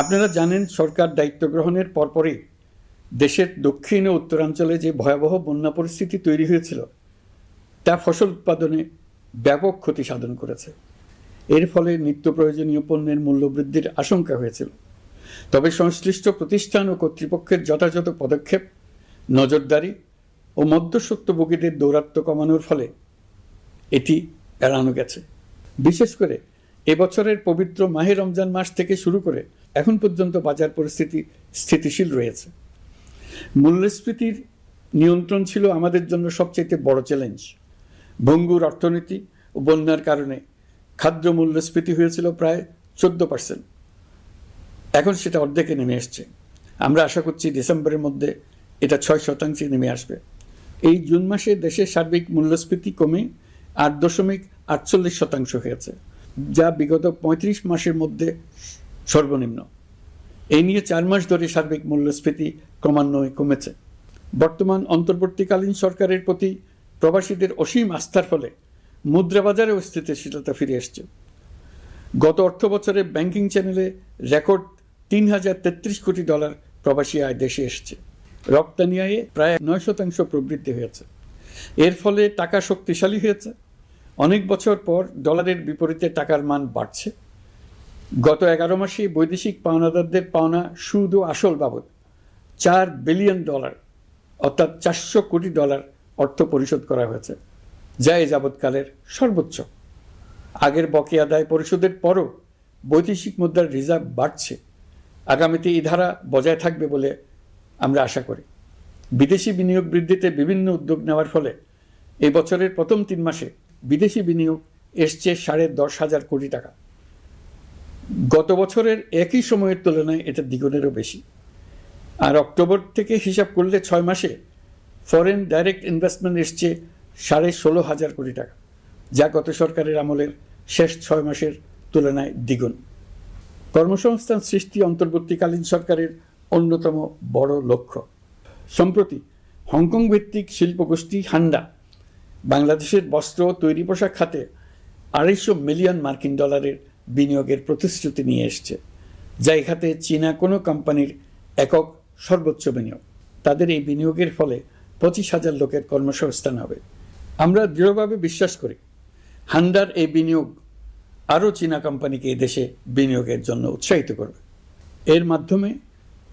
আপনারা জানেন সরকার দায়িত্ব গ্রহণের পরপরই দেশের দক্ষিণ ও উত্তরাঞ্চলে যে ভয়াবহ বন্যা পরিস্থিতি তৈরি হয়েছিল, তা ফসল উৎপাদনে ব্যাপক ক্ষতি সাধন করেছে। এর ফলে নিত্য প্রয়োজনীয় পণ্যের মূল্যবৃদ্ধির আশঙ্কা হয়েছিল। তবে সংশ্লিষ্ট প্রতিষ্ঠান ও কর্তৃপক্ষের যথাযথ পদক্ষেপ, নজরদারি ও মধ্যস্বত্বভোগীদের দৌরাত্ম্য কমানোর ফলে এটি এড়ানো গেছে। বিশেষ করে এবছরের পবিত্র মাহে রমজান মাস থেকে শুরু করে এখন পর্যন্ত বাজার পরিস্থিতি স্থিতিশীল রয়েছে। মূল্যস্ফীতির নিয়ন্ত্রণ ছিল আমাদের জন্য সবচেয়ে বড় চ্যালেঞ্জ ভঙ্গুর অর্থনীতি ও বন্যার কারণে খাদ্য মূল্যস্ফীতি হয়েছিল প্রায় চোদ্দ পার্সেন্ট এখন সেটা অর্ধেকে নেমে এসছে। আমরা আশা করছি ডিসেম্বরের মধ্যে এটা ছয় শতাংশে নেমে আসবে। এই জুন মাসে দেশের সার্বিক মূল্যস্ফীতি কমে আট দশমিক আটচল্লিশ শতাংশ হয়েছে, যা বিগত পঁয়ত্রিশ মাসের মধ্যে সর্বনিম্ন। এই নিয়ে চার মাস ধরে সার্বিক মূল্যস্ফীতি ক্রমান্বয়ে কমেছে। বর্তমান অন্তর্বর্তীকালীন সরকারের প্রতি প্রবাসীদের অসীম আস্থার ফলে মুদ্রা বাজারেও স্থিতিশীলতা ফিরে এসছে। গত অর্থ বছরে ব্যাংকিং চ্যানেলে রেকর্ড তিন হাজার তেত্রিশ কোটি ডলার প্রবাসী আয় দেশে এসছে। রপ্তানি আয়ে প্রায় নয় শতাংশ প্রবৃদ্ধি হয়েছে। এর ফলে টাকা শক্তিশালী হয়েছে। অনেক বছর পর ডলারের বিপরীতে টাকার মান বাড়ছে। গত এগারো মাসে বৈদেশিক পাওনাদারদের পাওনা সুদ ও আসল বাবদ। চার বিলিয়ন ডলার, অর্থাৎ চারশো কোটি ডলার অর্থ পরিশোধ করা হয়েছে, যা এ যাবৎকালের সর্বোচ্চ। আগের বকেয়া আদায় পরিশোধের পরও বৈদেশিক মুদ্রার রিজার্ভ বাড়ছে। আগামীতে এই ধারা বজায় থাকবে বলে আমরা আশা করি। বিদেশি বিনিয়োগ বৃদ্ধিতে বিভিন্ন উদ্যোগ নেওয়ার ফলে এই বছরের প্রথম তিন মাসে বিদেশি বিনিয়োগ এসছে সাড়ে দশ হাজার কোটি টাকা। গত বছরের একই সময়ের তুলনায় এটা দ্বিগুণেরও বেশি। আর অক্টোবর থেকে হিসাব করলে ছয় মাসে ফরেন ডাইরেক্ট ইনভেস্টমেন্ট এসছে সাড়ে ষোলো হাজার কোটি টাকা, যা গত সরকারের আমলের শেষ ছয় মাসের তুলনায় দ্বিগুণ। কর্মসংস্থান সৃষ্টি অন্তর্বর্তীকালীন সরকারের অন্যতম বড় লক্ষ্য। সম্প্রতি হংকং ভিত্তিক শিল্পগোষ্ঠী হান্ডা বাংলাদেশের বস্ত্র তৈরি পোশাক খাতে আড়াইশো মিলিয়ন মার্কিন ডলারের বিনিয়োগের প্রতিশ্রুতি নিয়ে এসছে। যা খাতে চীনা কোনো কোম্পানির একক সর্বোচ্চ বিনিয়োগ। তাদের এই বিনিয়োগের ফলে পঁচিশ হাজার লোকের কর্মসংস্থান হবে। আমরা দৃঢ়ভাবে বিশ্বাস করি, হান্ডার এই বিনিয়োগ আরও চীনা কোম্পানিকে দেশে বিনিয়োগের জন্য উৎসাহিত করবে। এর মাধ্যমে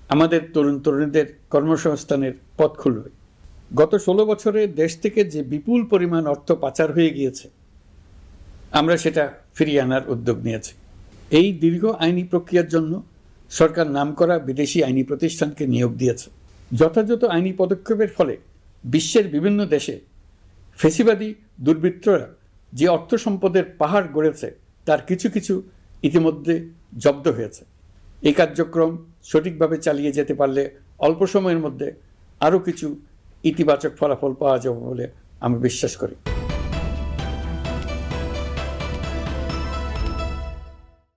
আমাদের তরুণ তরুণীদের কর্মসংস্থানের পথ খুলবে। গত ষোলো বছরে দেশ থেকে যে বিপুল পরিমাণ অর্থ পাচার হয়ে গিয়েছে আমরা সেটা ফিরিয়ে আনার উদ্যোগ নিয়েছি। এই দীর্ঘ আইনি প্রক্রিয়ার জন্য সরকার নামকরা বিদেশি আইনি প্রতিষ্ঠানকে নিয়োগ দিয়েছে। যথাযথ আইনি পদক্ষেপের ফলে বিশ্বের বিভিন্ন দেশে ফেসিবাদী দুর্বৃত্তরা যে অর্থ সম্পদের পাহাড় গড়েছে, তার কিছু কিছু ইতিমধ্যে জব্দ হয়েছে। এই কার্যক্রম সঠিকভাবে চালিয়ে যেতে পারলে অল্প সময়ের মধ্যে আরও কিছু ইতিবাচক ফলাফল পাওয়া যাবে বলে আমি বিশ্বাস করি।